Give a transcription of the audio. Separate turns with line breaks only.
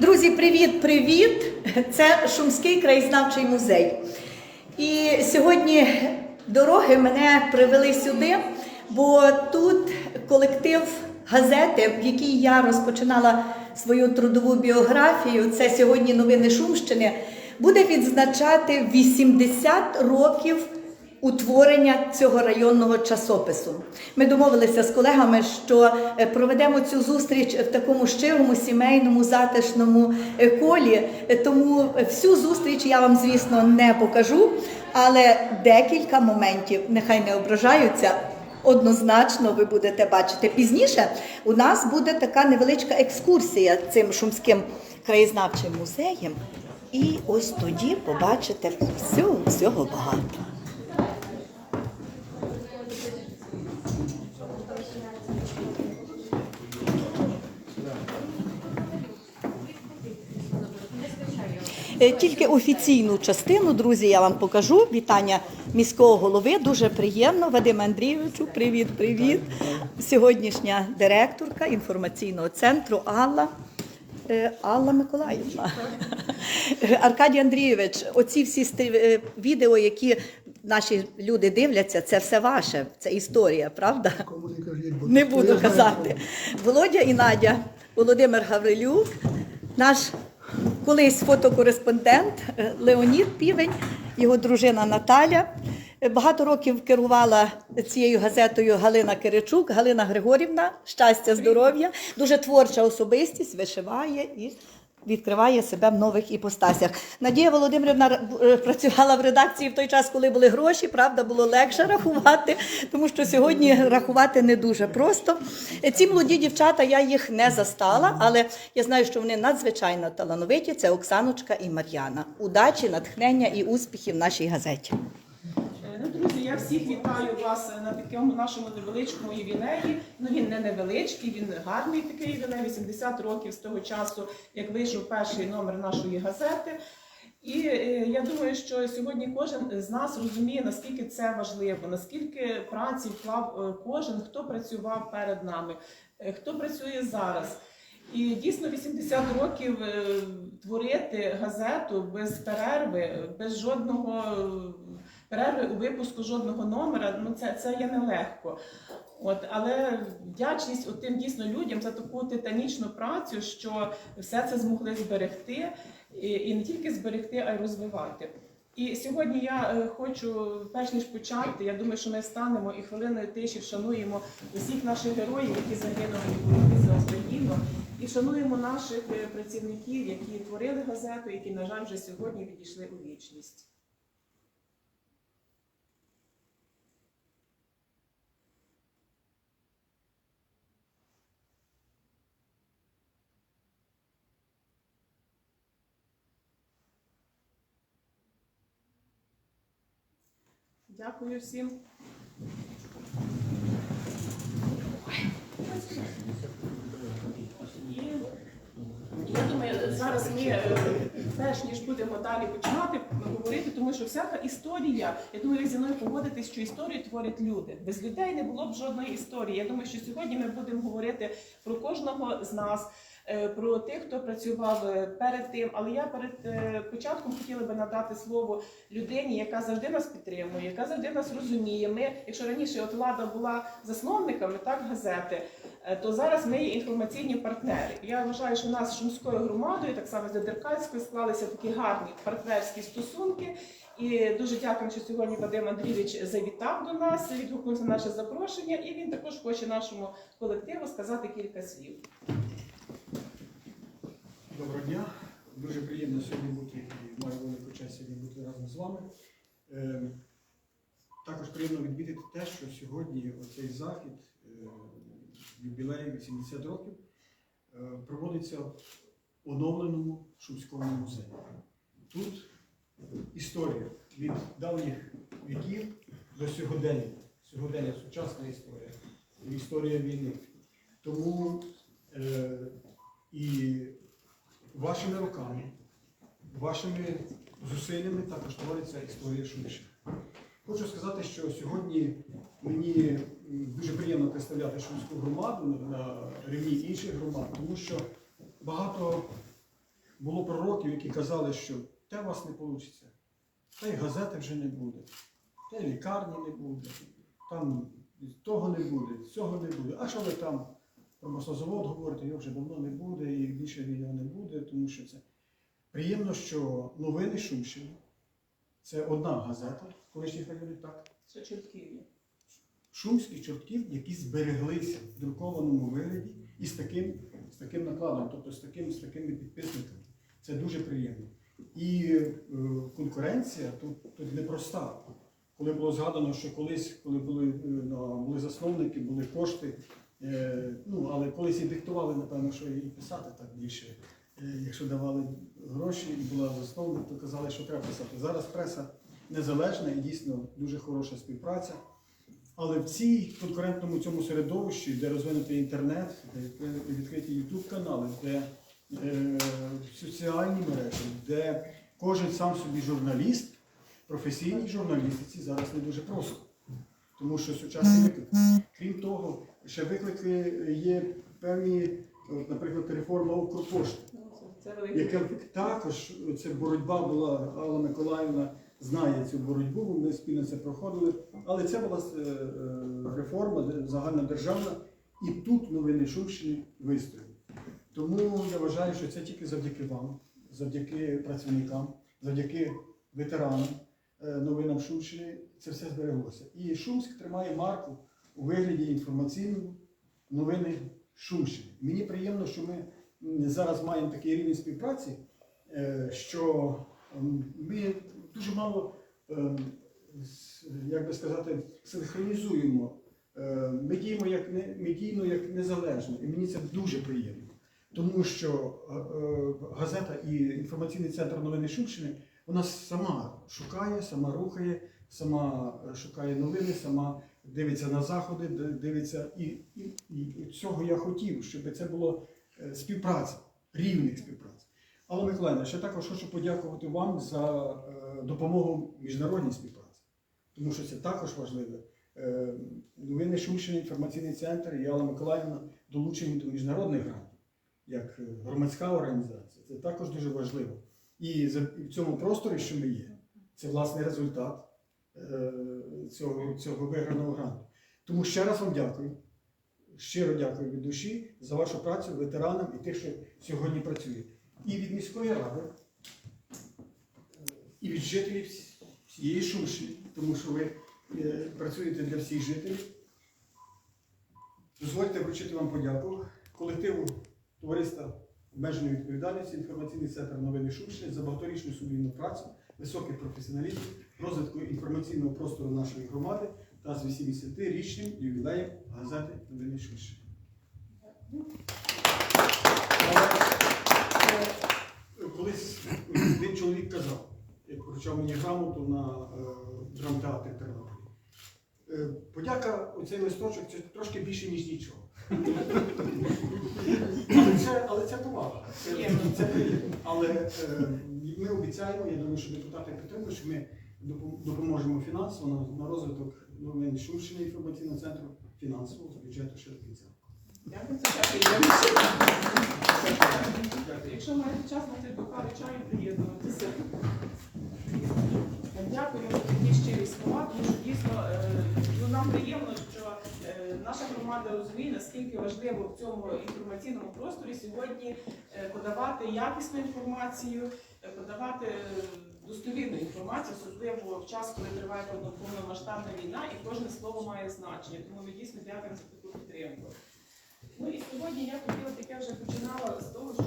Друзі, привіт, привіт! Це Шумський краєзнавчий музей. І сьогодні дороги мене привели сюди, бо тут колектив газети, в якій я розпочинала свою трудову біографію. Це сьогодні новини Шумщини, буде відзначати 80 років утворення цього районного часопису. Ми домовилися з колегами, що е, проведемо цю зустріч в такому щирому, сімейному, затишному е, колі. Е, Тому всю зустріч я вам, звісно, не покажу, але декілька моментів нехай не ображаються. Однозначно ви будете бачити пізніше. У нас буде така невеличка екскурсія цим шумським краєзнавчим музеєм. І ось тоді побачите всього, всього багато. Е, Тільки офіційну частину, друзі, я вам покажу. Вітання міського голови. Дуже приємно. Вадим Андрійовичу, привіт, привіт. Сьогоднішня директорка інформаційного центру Алла. Е, Алла Миколаївна. Аркадій Андрійович, оці всі е, відео, які наші люди дивляться, це все ваше, це історія, правда?
Кому не кажіть, бо
Не буду
я знаю.
казати. Володя і Надя, Володимир Гаврилюк, наш колись фотокореспондент е, Леонід Півень, його дружина Наталя. Е, Багато років керувала цією газетою Галина Киричук, Галина Григорівна, щастя, здоров'я, дуже творча особистість, вишиває і відкриває себе в нових іпостасях. Надія Володимирівна е, працювала в редакції в той час, коли були гроші. Правда, було легше рахувати, тому що сьогодні рахувати не дуже просто. Ці молоді дівчата я їх не застала, але я знаю, що вони надзвичайно талановиті. Це Оксаночка і Мар'яна. Удачі, натхнення і успіхів нашій газеті.
Я всіх вітаю вас на такому нашому невеличкому ювілеї. Ну він не невеличкий, він гарний такий ювілей, 80 років з того часу, як вийшов перший номер нашої газети. І е, я думаю, що сьогодні кожен з нас розуміє, наскільки це важливо, наскільки праці вклав е, кожен, хто працював перед нами, е, хто працює зараз. І дійсно 80 років творити газету без перерви, без жодного перерви у випуску жодного номера. Ну це, це є нелегко. От, але вдячність от тим дійсно людям за таку титанічну працю, що все це змогли зберегти, і, і не тільки зберегти, а й розвивати. І сьогодні я е, хочу, перш ніж почати, я думаю, що ми встанемо і хвилиною тиші вшануємо усіх наших героїв, які загинули за Україну, і вшануємо наших е, працівників, які творили газету, які, на жаль, вже сьогодні відійшли у вічність. Дякую всім. Я думаю, зараз ми е, перш ніж будемо далі починати говорити, тому що всяка історія, я думаю, ви зі мною погодитесь, що історію творять люди. Без людей не було б жодної історії. Я думаю, що сьогодні ми будемо говорити про кожного з нас. е, Про тих, хто працював е, перед тим, але я перед початком хотіла би надати слово людині, яка завжди нас підтримує, яка завжди нас розуміє. Ми, якщо раніше от влада була засновниками так газети, то зараз ми є інформаційні партнери. Я вважаю, що у нас з Шумською громадою, так само з Дедеркальською, склалися такі гарні партнерські стосунки. І дуже дякую, що сьогодні Вадим Андрійович завітав до нас, відгукнувся на наше запрошення, і він також хоче нашому колективу сказати кілька слів.
Доброго дня. Дуже приємно сьогодні бути і маю велику честь сьогодні бути разом з вами. Е, Також приємно відмітити те, що сьогодні оцей захід, е, юбілей 80 років, е, проводиться в оновленому Шумському музеї. Тут історія від давніх віків до сьогодення. Сьогодення сучасна історія, історія війни. Тому е, і вашими руками, вашими зусиллями також твориться історія Шумщини. Хочу сказати, що сьогодні мені дуже приємно представляти Шумську громаду на рівні інших громад, тому що багато було пророків, які казали, що те у вас не вийде, та й газети вже не буде, та й лікарні не буде, там того не буде, цього не буде. А що ви там про маслозавод говорите, його вже давно не буде і більше його не буде, тому що це приємно, що новини Шумщини це одна газета, колишніх районів, так.
Це чортківі.
Шумських чортків, які збереглися в друкованому вигляді і з таким, з таким накладом, тобто з, таким, з такими підписниками. Це дуже приємно. І е, конкуренція тут, тут непроста. Коли було згадано, що колись, коли були, е, були засновники, були кошти, е, ну, але колись і диктували, напевно, що і писати так більше. Е, якщо давали гроші і була засновник, то казали, що треба писати. Зараз преса незалежна і дійсно дуже хороша співпраця. Але в цій конкурентному цьому середовищі, де розвинутий інтернет, де відкриті YouTube канали, де е, соціальні мережі, де кожен сам собі журналіст, професійній журналістиці зараз не дуже просто. Тому що сучасний виклик. Крім того, ще виклики є певні, наприклад, реформа Укрпошти
це- великий.
яка також це боротьба була, Алла Миколаївна знає цю боротьбу, бо ми спільно це проходили. Але це була е, е, реформа де- загальнодержавна, і тут новини Шумщини вистояли. Тому я вважаю, що це тільки завдяки вам, завдяки працівникам, завдяки ветеранам е, новинам Шумщини це все збереглося. І Шумськ тримає марку у вигляді інформаційному новини Шумщини. Мені приємно, що ми зараз маємо такий рівень співпраці, е, що ми дуже мало, ем, як би сказати, синхронізуємо. Е, Ми діємо як не медійно, як незалежно, і мені це дуже приємно. Тому що е, газета і інформаційний центр новини Шумщини вона сама шукає, сама рухає, сама шукає новини, сама дивиться на заходи, дивиться і, і, і цього я хотів, щоб це було е, співпраця, рівних співпраця. Але Миколаївна, ще також хочу подякувати вам за е, допомогу міжнародній співпраці, тому що це також важливо. Е, Новини Шумщини, інформаційний центр і Алла Миколаївна долучені до міжнародних грантів, як громадська організація. Це також дуже важливо. І в цьому просторі, що ми є, це власний результат цього, цього виграного гранту. Тому ще раз вам дякую. Щиро дякую від душі за вашу працю ветеранам і тих, що сьогодні працюють. І від міської ради, і від жителів всі- всієї Шумщини, тому що ви е, працюєте для всіх жителів. Дозвольте вручити вам подяку колективу товариства обмеженої відповідальності інформаційний центр новини Шумщини за багаторічну сумлінну працю, високий професіоналізм, розвитку інформаційного простору нашої громади та з 80-річним ювілеєм газети Новини. Але, е, Колись один чоловік казав, як вручав мені грамоту на е, драмтеатрі Тернополі. Е, Подяка, оцей листочок це трошки більше, ніж нічого. Але це, але це повага. Це, це. Але е, ми обіцяємо, я думаю, що депутати підтримують, що ми допоможемо фінансово на, на розвиток новин Шумщини інформаційного центру фінансово з бюджету ще.
Дякую, це дякую. Якщо маєте час на цей до кави чаю, приєднуватися. Дякую за такі щирі слова, тому що дійсно е, ну, нам приємно, що е, наша громада розуміє, наскільки важливо в цьому інформаційному просторі сьогодні е, подавати якісну інформацію, подавати достовірну інформацію, особливо в час, коли триває повномасштабна війна, і кожне слово має значення. Тому ми дійсно дякуємо за таку підтримку. Ну і сьогодні я хотіла таке вже починала з того, що